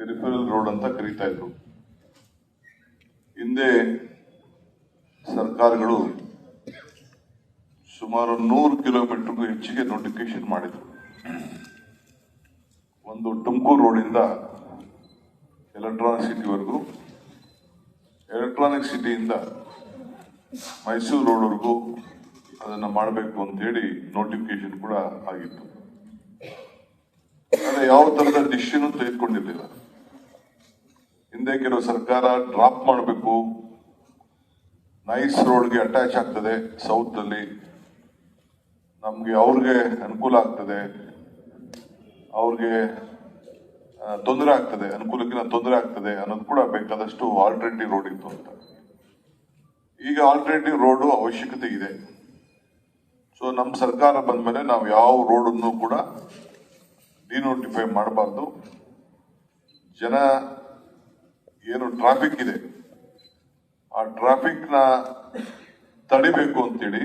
Peripheral road ಅಂತ ಕರೀತಾ ಇದ್ರು. ಹಿಂದೆ ಸರ್ಕಾರಗಳು ಸುಮಾರು ನೂರು ಕಿಲೋಮೀಟರ್ಗೂ ಹೆಚ್ಚಿಗೆ ನೋಟಿಫಿಕೇಶನ್ ಮಾಡಿದ್ರು. ಒಂದು ತುಮಕೂರು ರೋಡಿಂದ ಎಲೆಕ್ಟ್ರಾನಿಕ್ ಸಿಟಿವರೆಗೂ, ಎಲೆಕ್ಟ್ರಾನಿಕ್ ಸಿಟಿಯಿಂದ ಮೈಸೂರು ರೋಡ್ವರೆಗೂ ಅದನ್ನು ಮಾಡಬೇಕು ಅಂತೇಳಿ ನೋಟಿಫಿಕೇಶನ್ ಕೂಡ ಆಗಿತ್ತು. ಆದರೆ ಯಾವ ಥರದ ಡಿಶನ್ನು ತೆಗೆದುಕೊಂಡಿರ್ಲಿಲ್ಲ. ಹಿಂದೆ ಕೆಲವು ಸರ್ಕಾರ ಡ್ರಾಪ್ ಮಾಡಬೇಕು. ನೈಸ್ ರೋಡ್ಗೆ ಅಟ್ಯಾಚ್ ಆಗ್ತದೆ ಸೌತ್ ಅಲ್ಲಿ. ನಮಗೆ ಅವ್ರಿಗೆ ಅನುಕೂಲ ಆಗ್ತದೆ. ಅವ್ರಿಗೆ ತೊಂದರೆ ಆಗ್ತದೆ. ಅನುಕೂಲಕ್ಕಿಂತ ತೊಂದರೆ ಆಗ್ತದೆ ಅನ್ನೋದು ಕೂಡ ಬೇಕಾದಷ್ಟು ಆಲ್ಟರ್ನೇಟಿವ್ ರೋಡ್ ಇತ್ತು ಅಂತ. ಈಗ ಆಲ್ಟರ್ನೇಟಿವ್ ರೋಡ್ ಅವಶ್ಯಕತೆ ಇದೆ. ಸೊ ನಮ್ಮ ಸರ್ಕಾರ ಬಂದ ಮೇಲೆ ನಾವು ಯಾವ ರೋಡನ್ನು ಕೂಡ ಡಿನೋಟಿಫೈ ಮಾಡಬಾರ್ದು. ಜನ ಏನು ಟ್ರಾಫಿಕ್ ಇದೆ. ಆ ಟ್ರಾಫಿಕ್ನ ತಡಿಬೇಕು ಅಂತೇಳಿ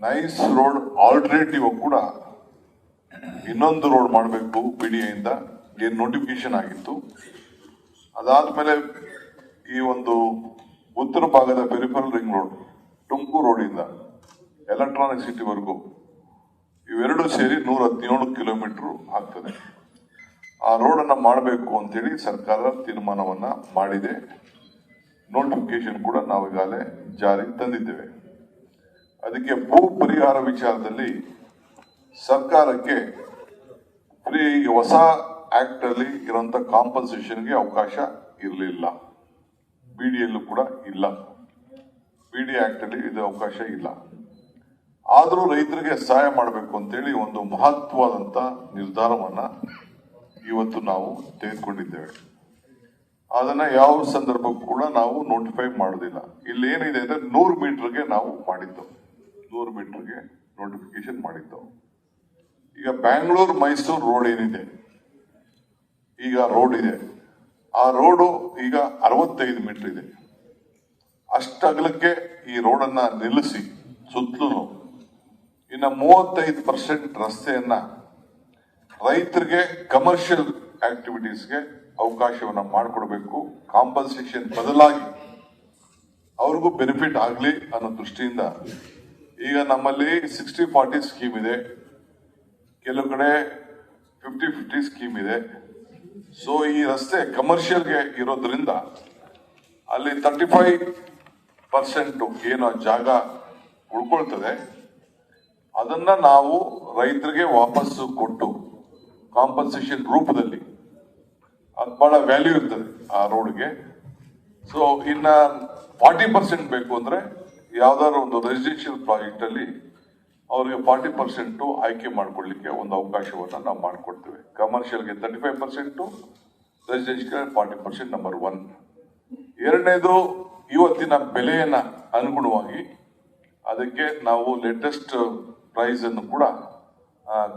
ನೈಸ್ ರೋಡ್ ಆಲ್ಟರ್ನೇಟಿವ್ ಕೂಡ ಇನ್ನೊಂದು ರೋಡ್ ಮಾಡಬೇಕು ಬಿಡಿಯಿಂದ ಏನು ನೋಟಿಫಿಕೇಶನ್ ಆಗಿತ್ತು. ಅದಾದ್ಮೇಲೆ ಈ ಒಂದು ಉತ್ತರ ಭಾಗದ ಪೆರಿಫರಲ್ ರಿಂಗ್ ರೋಡ್ ತುಮಕೂರು ರೋಡಿಂದ ಎಲೆಕ್ಟ್ರಾನಿಕ್ ಸಿಟಿವರೆಗೂ ಇವೆರಡು ಸೇರಿ ನೂರ ಹದಿನೇಳು ಕಿಲೋಮೀಟರ್ ಆಗ್ತದೆ. ಆ ರೋಡ್ ಅನ್ನ ಮಾಡಬೇಕು ಅಂತೇಳಿ ಸರ್ಕಾರ ತೀರ್ಮಾನವನ್ನ ಮಾಡಿದೆ. ನೋಟಿಫಿಕೇಶನ್ ಕೂಡ ನಾವು ಈಗಾಗಲೇ ಜಾರಿಗೆ ತಂದಿದ್ದೇವೆ. ಅದಕ್ಕೆ ಭೂ ಪರಿಹಾರ ವಿಚಾರದಲ್ಲಿ ಸರ್ಕಾರಕ್ಕೆ ಫ್ರೀ ಹೊಸ ಆಕ್ಟ್ ಅಲ್ಲಿ ಇರುವಂತ ಕಾಂಪನ್ಸೇಷನ್ಗೆ ಅವಕಾಶ ಇರಲಿಲ್ಲ. ಬಿಡಿಎಲ್ಲೂ ಕೂಡ ಇಲ್ಲ. ಬಿಡಿ ಆಕ್ಟ್ ಅಲ್ಲಿ ಇದು ಅವಕಾಶ ಇಲ್ಲ. ಆದರೂ ರೈತರಿಗೆ ಸಹಾಯ ಮಾಡಬೇಕು ಅಂತೇಳಿ ಒಂದು ಮಹತ್ವದಂತ ನಿರ್ಧಾರವನ್ನ ಇವತ್ತು ನಾವು ತೆಗೆದುಕೊಂಡಿದ್ದೇವೆ. ಅದನ್ನ ಯಾವ ಸಂದರ್ಭಕ್ಕೂ ಕೂಡ ನಾವು ನೋಟಿಫೈ ಮಾಡೋದಿಲ್ಲ ಇಲ್ಲಿ ಏನಿದೆ ಅಂದ್ರೆ ನೂರು ಮೀಟರ್ಗೆ ನಾವು ಮಾಡಿದ್ದು. ನೂರು ಮೀಟರ್ಗೆ ನೋಟಿಫಿಕೇಶನ್ ಮಾಡಿದ್ದು. ಈಗ ಬ್ಯಾಂಗ್ಳೂರ್ ಮೈಸೂರು ರೋಡ್ ಏನಿದೆ? ಈಗ ರೋಡ್ ಇದೆ. ಆ ರೋಡು ಈಗ ಅರವತ್ತೈದು ಮೀಟರ್ ಇದೆ. ಅಷ್ಟಗಲಕ್ಕೆ ಈ ರೋಡನ್ನು ನಿಲ್ಲಿಸಿ ಸುತ್ತಲೂ ಇನ್ನ ಮೂವತ್ತೈದು ಪರ್ಸೆಂಟ್ ರಸ್ತೆಯನ್ನ ರೈತರಿಗೆ ಕಮರ್ಷಿಯಲ್ ಆಕ್ಟಿವಿಟೀಸ್ಗೆ ಅವಕಾಶವನ್ನು ಮಾಡಿಕೊಡ್ಬೇಕು. ಕಾಂಪನ್ಸೇಷನ್ ಬದಲಾಗಿ ಅವ್ರಿಗೂ ಬೆನಿಫಿಟ್ ಆಗಲಿ ಅನ್ನೋ ದೃಷ್ಟಿಯಿಂದ ಈಗ ನಮ್ಮಲ್ಲಿ ಸಿಕ್ಸ್ಟಿ ಫಾರ್ಟಿ ಸ್ಕೀಮ್ ಇದೆ. ಕೆಲವು ಕಡೆ ಫಿಫ್ಟಿ ಫಿಫ್ಟಿ ಸ್ಕೀಮ್ ಇದೆ. ಸೊ ಈ ರಸ್ತೆ ಕಮರ್ಷಿಯಲ್ಗೆ ಇರೋದ್ರಿಂದ ಅಲ್ಲಿ ತರ್ಟಿ ಫೈವ್ ಪರ್ಸೆಂಟ್ ಏನೋ ಜಾಗ ಉಳ್ಕೊಳ್ತದೆ. ಅದನ್ನ ನಾವು ರೈತರಿಗೆ ವಾಪಸ್ಸು ಕೊಟ್ಟು ಕಾಂಪನ್ಸೇಷನ್ ರೂಪದಲ್ಲಿ. ಅದು ಬಹಳ ವ್ಯಾಲ್ಯೂ ಇರ್ತದೆ ಆ ರೋಡ್ಗೆ ಸೊ ಇನ್ನ ಫಾರ್ಟಿ ಪರ್ಸೆಂಟ್ ಬೇಕು ಅಂದ್ರೆ ಯಾವ್ದಾದ್ರು ಒಂದು ರೆಸಿಡೆನ್ಷಿಯಲ್ ಪ್ರಾಜೆಕ್ಟ್ ಅಲ್ಲಿ ಅವರಿಗೆ ಫಾರ್ಟಿ ಪರ್ಸೆಂಟ್ ಆಯ್ಕೆ ಮಾಡ್ಕೊಳ್ಳಿಕ್ಕೆ ಒಂದು ಅವಕಾಶವನ್ನು ನಾವು ಮಾಡಿಕೊಡ್ತೇವೆ. ಕಮರ್ಷಿಯಲ್ಗೆ thirty five percent residential forty percent number one ಎರಡನೇದು ಇವತ್ತಿನ ಬೆಲೆಯನ್ನ ಅನುಗುಣವಾಗಿ ಅದಕ್ಕೆ ನಾವು ಲೇಟೆಸ್ಟ್ ಪ್ರೈಸ್ ಅನ್ನು ಕೂಡ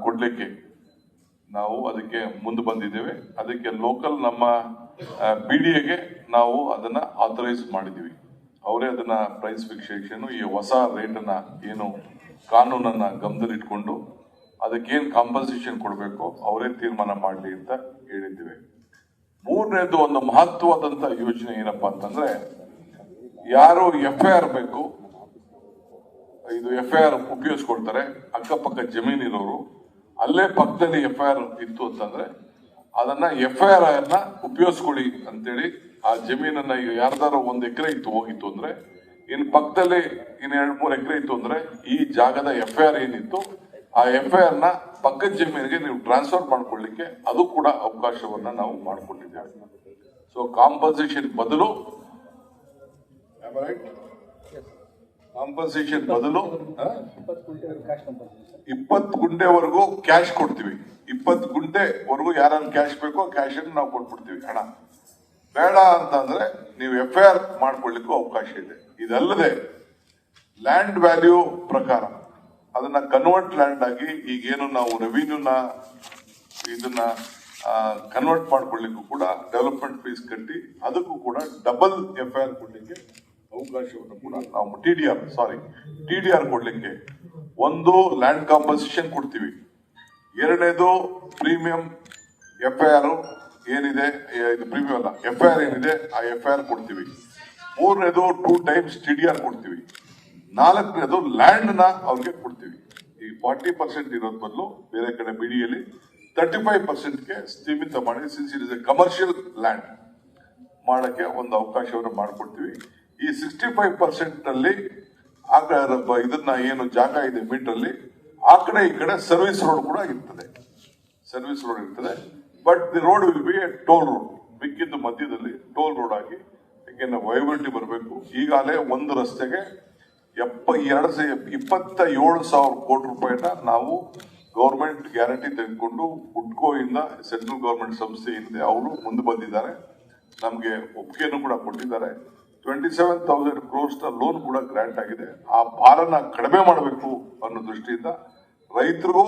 ಕೊಡ್ಲಿಕ್ಕೆ ನಾವು ಅದಕ್ಕೆ ಮುಂದೆ ಬಂದಿದ್ದೇವೆ. ಅದಕ್ಕೆ ಲೋಕಲ್ ನಮ್ಮ ಬಿ ಡಿ ಎಗೆ ನಾವು ಅದನ್ನ ಆಥರೈಸ್ ಮಾಡಿದ್ದೀವಿ. ಅವರೇ ಅದನ್ನ ಪ್ರೈಸ್ ಫಿಕ್ಸೇಷನ್ ಈ ಹೊಸ ರೇಟ್ ಅನ್ನ ಏನು ಕಾನೂನನ್ನ ಗಮನದಲ್ಲಿಟ್ಕೊಂಡು ಅದಕ್ಕೇನು ಕಾಂಪನ್ಸೇಷನ್ ಕೊಡಬೇಕು ಅವರೇ ತೀರ್ಮಾನ ಮಾಡಲಿ ಅಂತ ಹೇಳಿದ್ದೇವೆ. ಮೂರನೇದು ಒಂದು ಮಹತ್ವವಾದಂತ ಯೋಜನೆ ಏನಪ್ಪಾ ಅಂತಂದ್ರೆ, ಯಾರು ಎಫ್ ಐ ಆರ್ ಬೇಕು, ಇದು ಎಫ್ ಐ ಆರ್ ಉಪಯೋಗಿಸ್ಕೊಳ್ತಾರೆ. ಅಕ್ಕಪಕ್ಕ ಜಮೀನ್ ಇರೋರು ಅಲ್ಲೇ ಪಕ್ಕದಲ್ಲಿ ಎಫ್ ಐ ಆರ್ ಇತ್ತು ಅಂತಂದ್ರೆ ಅದನ್ನ ಎಫ್ ಐ ಆರ್ ಅನ್ನ ಉಪಯೋಗಿಸ್ಕೊಳ್ಳಿ ಅಂತೇಳಿ ಆ ಜಮೀನನ್ನ ಈಗ ಯಾರ್ದಾರು ಒಂದ್ ಎಕರೆ ಇತ್ತು ಹೋಗಿತ್ತು ಅಂದ್ರೆ, ಇನ್ ಪಕ್ಕದಲ್ಲಿ ಇನ್ ಎರಡ್ ಮೂರ್ ಎಕರೆ ಇತ್ತು ಅಂದ್ರೆ ಈ ಜಾಗದ ಎಫ್ ಐ ಆರ್ ಏನಿತ್ತು, ಆ ಎಫ್ ಐ ಆರ್ನ ಪಕ್ಕದ ಜಮೀನಿಗೆ ನೀವು ಟ್ರಾನ್ಸ್ಫರ್ ಮಾಡ್ಕೊಳ್ಳಿಕ್ಕೆ ಅದು ಕೂಡ ಅವಕಾಶವನ್ನ ನಾವು ಮಾಡಿಕೊಂಡಿದ್ದೇವೆ ಸೊ ಕಾಂಪನ್ಸೇಷನ್ ಬದಲು ಕಾಂಪನ್ಸೇಷನ್ ಬದಲು? ಇಪ್ಪತ್ತು ಗುಂಟೆವರೆಗೂ ಕ್ಯಾಶ್ ಕೊಡ್ತೀವಿ. ಇಪ್ಪತ್ತು ಗುಂಟೆವರೆಗೂ ಯಾರನ್ನು ಕ್ಯಾಶ್ ಬೇಕೋ ಕ್ಯಾಶ್ ಅನ್ನು ನಾವು ಕೊಟ್ಬಿಡ್ತೀವಿ. ಹಣ ಬೇಡ ಅಂತಂದ್ರೆ ನೀವು ಎಫ್ ಐ ಆರ್ ಮಾಡ್ಕೊಳ್ಳಿಕ್ಕೂ ಅವಕಾಶ ಇದೆ. ಇದಲ್ಲದೆ ಲ್ಯಾಂಡ್ ವ್ಯಾಲ್ಯೂ ಪ್ರಕಾರ ಅದನ್ನ ಕನ್ವರ್ಟ್ ಲ್ಯಾಂಡ್ ಆಗಿ ಈಗೇನು ನಾವು ರೆವಿನ್ಯೂನ ಇದನ್ನ ಕನ್ವರ್ಟ್ ಮಾಡ್ಕೊಳ್ಳಿಕ್ಕೂ ಕೂಡ ಡೆವಲಪ್ಮೆಂಟ್ ಫೀಸ್ ಕಟ್ಟಿ ಅದಕ್ಕೂ ಕೂಡ ಡಬಲ್ ಎಫ್ ಐ ಆರ್ ಕೊಡ್ಲಿಕ್ಕೆ ಅವಕಾಶವನ್ನು ಕೂಡ ನಾವು T D R sorry T D R ಕೊಡ್ಲಿಕ್ಕೆ ಒಂದು ಲ್ಯಾಂಡ್ ಕಾಂಪನ್ಸೇಷನ್ ಕೊಡ್ತೀವಿ. ಎರಡನೇದು ಪ್ರೀಮಿಯಂ ಎಫ್ ಐ ಆರ್ ಏನಿದೆ ಇದು ಪ್ರೀಮಿಯಂ ಅಲ್ಲ ಎಫ್ ಐ ಆರ್ ಏನಿದೆ, ಆ ಎಫ್ ಐ ಆರ್ ಕೊಡ್ತೀವಿ. ಮೂರನೇದು two times T D R ಕೊಡ್ತೀವಿ. ನಾಲ್ಕನೇದು ಲ್ಯಾಂಡ್ನ ಅವ್ರಿಗೆ ಕೊಡ್ತೀವಿ. ಈ ಫಾರ್ಟಿ ಪರ್ಸೆಂಟ್ ಇರೋದ್ ಬದಲು ಬೇರೆ ಕಡೆ ಬಿಡಿಯಲ್ಲಿ ತರ್ಟಿ ಫೈವ್ ಪರ್ಸೆಂಟ್ಗೆ ಸೀಮಿತ ಮಾಡಿ since it is a commercial land ಮಾಡೋಕ್ಕೆ ಒಂದು ಅವಕಾಶವನ್ನು ಮಾಡಿಕೊಡ್ತೀವಿ. ಸಿಕ್ಸ್ಟಿ ಫೈವ್ ಪರ್ಸೆಂಟ್ ಅಲ್ಲಿ ಇದನ್ನ ಏನು ಜಾಗ ಇದೆ ಮೀಟರ್ ಆ ಕಡೆ ಈ ಕಡೆ ಸರ್ವಿಸ್ ರೋಡ್ ಕೂಡ ಇರ್ತದೆ. ಸರ್ವಿಸ್ ರೋಡ್ ಇರ್ತದೆ. But the road will be a toll road ಬಿಕ್ಕಿದ್ದು ಮಧ್ಯದಲ್ಲಿ ಟೋಲ್ ರೋಡ್ ಆಗಿ ಯಾಕೆಂದ್ರೆ ವೈಬಿಲಿಟಿ ಬರಬೇಕು. ಈಗಾಗಲೇ ಒಂದು ರಸ್ತೆಗೆ ಎಪ್ಪ, ಎರಡು ಇಪ್ಪತ್ತ ಏಳು ಸಾವಿರ ಕೋಟಿ ರೂಪಾಯಿನ ನಾವು ಗೌರ್ಮೆಂಟ್ ಗ್ಯಾರಂಟಿ ತೆಗೆದುಕೊಂಡು ಹುಡ್ಕೋ ಇಂದ ಸೆಂಟ್ರಲ್ ಗೌರ್ಮೆಂಟ್ ಸಂಸ್ಥೆ ಇದೆ, ಅವರು ಮುಂದೆ ಬಂದಿದ್ದಾರೆ. ನಮಗೆ ಒಪ್ಪಿಗೆಯನ್ನು ಕೂಡ ಕೊಟ್ಟಿದ್ದಾರೆ. ಟ್ವೆಂಟಿ ಸೆವೆನ್ ತೌಸಂಡ್ ಕ್ರೋರ್ಸ್ನ ಲೋನ್ ಕೂಡ ಗ್ರಾಂಟ್ ಆಗಿದೆ. ಆ ಭಾರನ ಕಡಿಮೆ ಮಾಡಬೇಕು ಅನ್ನೋ ದೃಷ್ಟಿಯಿಂದ ರೈತರಿಗೂ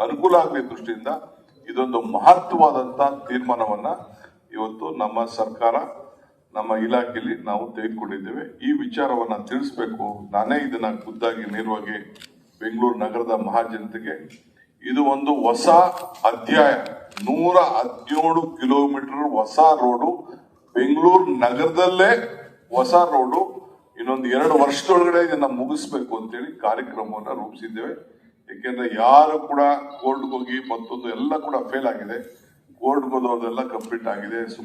ಅನುಕೂಲ ಆಗಲಿ ದೃಷ್ಟಿಯಿಂದ ಇದೊಂದು ಮಹತ್ವವಾದಂತ ತೀರ್ಮಾನವನ್ನ ಇವತ್ತು ನಮ್ಮ ಸರ್ಕಾರ, ನಮ್ಮ ಇಲಾಖೆಯಲ್ಲಿ ನಾವು ತೆಗೆದುಕೊಂಡಿದ್ದೇವೆ. ಈ ವಿಚಾರವನ್ನ ತಿಳಿಸ್ಬೇಕು. ನಾನೇ ಇದನ್ನ ಖುದ್ದಾಗಿ ನೇರವಾಗಿ ಬೆಂಗಳೂರು ನಗರದ ಮಹಾಜನತೆಗೆ. ಇದು ಒಂದು ಹೊಸ ಅಧ್ಯಾಯ. ನೂರ ಹದಿನೇಳು ಕಿಲೋಮೀಟರ್ ಹೊಸ ರೋಡು ಬೆಂಗಳೂರು ನಗರದಲ್ಲೇ ಹೊಸ ರೋಡು ಇನ್ನೊಂದು ಎರಡು ವರ್ಷದೊಳಗಡೆ ಇದನ್ನ ಮುಗಿಸ್ಬೇಕು ಅಂತೇಳಿ ಕಾರ್ಯಕ್ರಮವನ್ನ ರೂಪಿಸಿದ್ದೇವೆ. ಯಾಕೆಂದ್ರೆ ಯಾರು ಕೂಡ ಕೋರ್ಟ್ಗೆ ಹೋಗಿ ಮತ್ತೊಂದು ಎಲ್ಲ ಕೂಡ ಫೇಲ್ ಆಗಿದೆ. ಕೋರ್ಟ್ಗೆ ಹೋದವರೆಲ್ಲ ಕಂಪ್ಲೀಟ್ ಆಗಿದೆ. ಸುಮಾರು